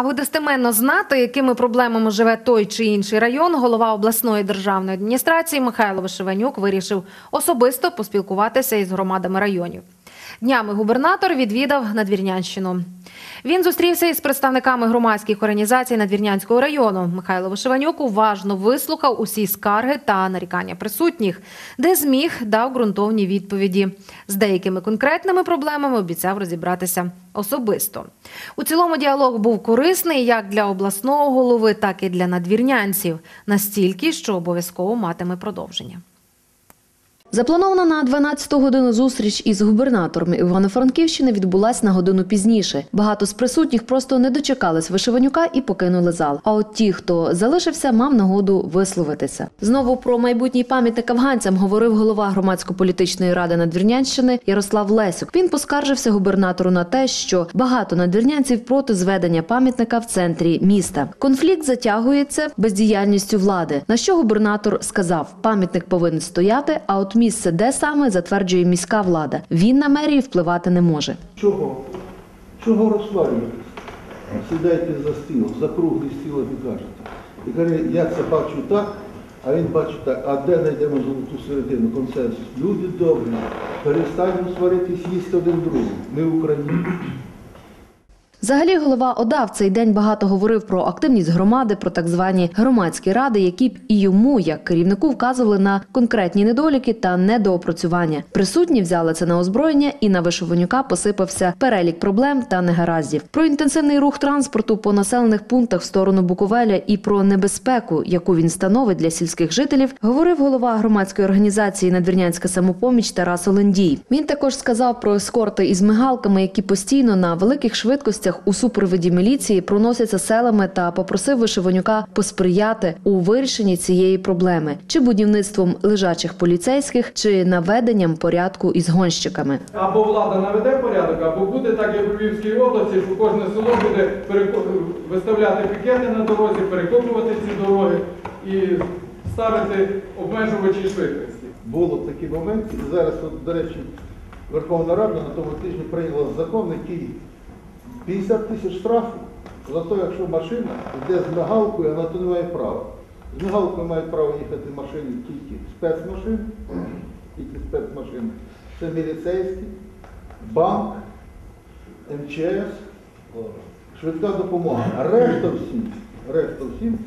Аби достеменно знати, якими проблемами живе той чи інший район, голова обласної державної адміністрації Михайло Вишиванюк вирішив особисто поспілкуватися із громадами районів. Днями губернатор відвідав Надвірнянщину. Він зустрівся із представниками громадських організацій Надвірнянського району. Михайло Вишиванюк уважно вислухав усі скарги та нарікання присутніх, де зміг дав ґрунтовні відповіді. З деякими конкретними проблемами обіцяв розібратися особисто. У цілому діалог був корисний як для обласного голови, так і для надвірнянців, настільки, що обов'язково матиме продовження. Запланована на 12 годину зустріч із губернатором Івано-Франківщини відбулась на годину пізніше. Багато з присутніх просто не дочекались вишиванюка і покинули зал. А от ті, хто залишився, мав нагоду висловитися. Знову про майбутній пам'ятник афганцям говорив голова громадсько-політичної ради Надвірнянщини Ярослав Лесюк. Він поскаржився губернатору на те, що багато надвірнянців проти зведення пам'ятника в центрі міста. Конфлікт затягується бездіяльністю влади. На що губернатор сказав, пам'ятник повинен стояти, а от місце, де саме затверджує міська влада. Він на мерію впливати не може. Чого? Чого розсварюєтесь? Сідайте за стіл, за круглий стіл і кажете. І каже, я це бачу так, а він бачить так, а де знайдемо золоту середину, консенсус? Люди добрі, перестанемо сваритись, їсти один другому. Ми Україні. Взагалі, голова ОДА в цей день багато говорив про активність громади, про так звані громадські ради, які б і йому, як керівнику, вказували на конкретні недоліки та недоопрацювання. Присутні взяли це на озброєння, і на вишиванюка посипався перелік проблем та негараздів. Про інтенсивний рух транспорту по населених пунктах в сторону Буковеля і про небезпеку, яку він становить для сільських жителів, говорив голова громадської організації Надвірнянська самопоміч Тарас Олендій. Він також сказав про ескорти із мигалками, які постійно на великих швидкостях у супроводі міліції проносяться селами та попросив вишиванюка посприяти у вирішенні цієї проблеми чи будівництвом лежачих поліцейських, чи наведенням порядку із гонщиками. Або влада наведе порядок, або буде так, як у Львівській області, що кожне село буде виставляти пікети на дорозі, перекопувати ці дороги і ставити обмежувачі швидкості. Було такі моменти. І зараз, от, до речі, Верховна Рада на тому тижні прийняла закон, який 50 тисяч штрафу за те, якщо машина йде з мигалкою, вона то не має права. З мигалкою мають право їхати машини тільки спецмашини, тільки спецмашини. Це міліцейські, банк, МЧС, швидка допомога. Решта всім, решта всім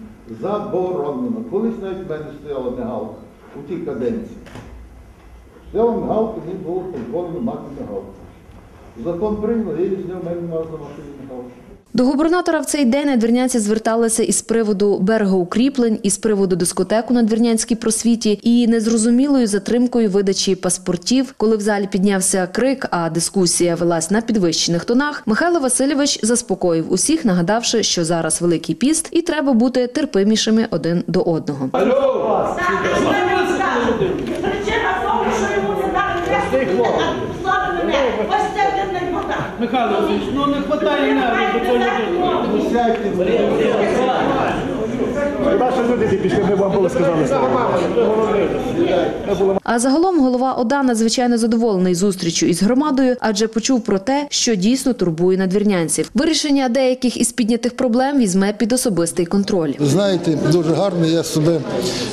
заборонено. Колись навіть в мене стояла мигалка у тій каденції. Стояла мигалка, мені було дозволено мати мигалку. Закон прийняли, я зняв мене мав за машині. До губернатора в цей день надвірнянці зверталися із приводу берегоукріплень, із приводу дискотеку на Двірнянській просвіті і незрозумілою затримкою видачі паспортів. Коли в залі піднявся крик, а дискусія велась на підвищених тонах, Михайло Васильович заспокоїв усіх, нагадавши, що зараз великий піст і треба бути терпимішими один до одного. Причина в тому, що йому не дали слава мене. Ось це один наймота. Михайло Васильович, ну не вистачає нервів до цього людини. Ну сядьте, Наші люди ті пішли, ми вам було сказали. А загалом голова ОДА надзвичайно задоволений зустрічю із громадою, адже почув про те, що дійсно турбує надвірнянців. Вирішення деяких із піднятих проблем візьме під особистий контроль. Знаєте, дуже гарно я себе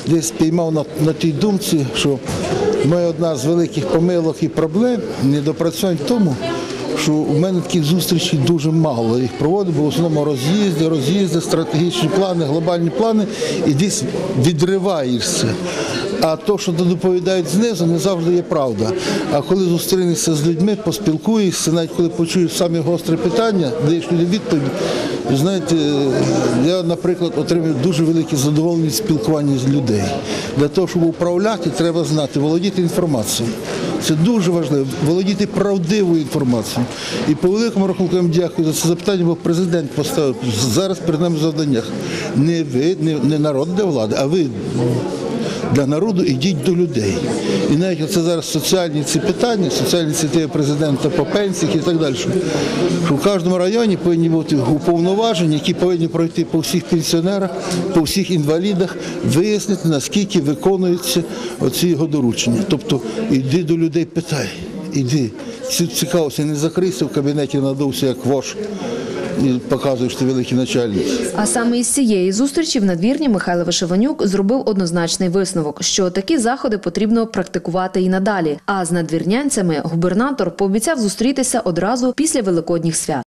десь піймав на, на тій думці, що моя одна з великих помилок і проблем недопрацювань в тому, що у мене таких зустрічей дуже мало. Їх проводив, бо в основному роз'їзди, роз'їзди, стратегічні плани, глобальні плани, і десь відриваєшся. А то, що доповідають знизу, не завжди є правда. А коли зустрінешся з людьми, поспілкуєшся, навіть коли почуєш самі гострі питання, даєш людям відповідь. Знаєте, я, наприклад, отримую дуже велике задоволення спілкування з людей. Для того, щоб управляти, треба знати, володіти інформацією. Це дуже важливо, володіти правдивою інформацією. І по великому рахунку я вам дякую за це запитання, бо президент поставив зараз перед нами завданнях. Не ви, не, не народ де влади, а ви для народу ідіть до людей. І навіть це зараз соціальні ці питання, соціальні ініціативи президента по пенсіях і так далі. В кожному районі повинні бути уповноважені, які повинні пройти по всіх пенсіонерах, по всіх інвалідах, вияснити, наскільки виконуються оці його доручення. Тобто іди до людей, питай, іди. Ці- Цікавився, не закрийся в кабінеті, надувся як вош. І показуєш, що ти великий начальник. А саме із цієї зустрічі в надвірні Михайло Вишиванюк зробив однозначний висновок, що такі заходи потрібно практикувати і надалі. А з надвірнянцями губернатор пообіцяв зустрітися одразу після великодніх свят.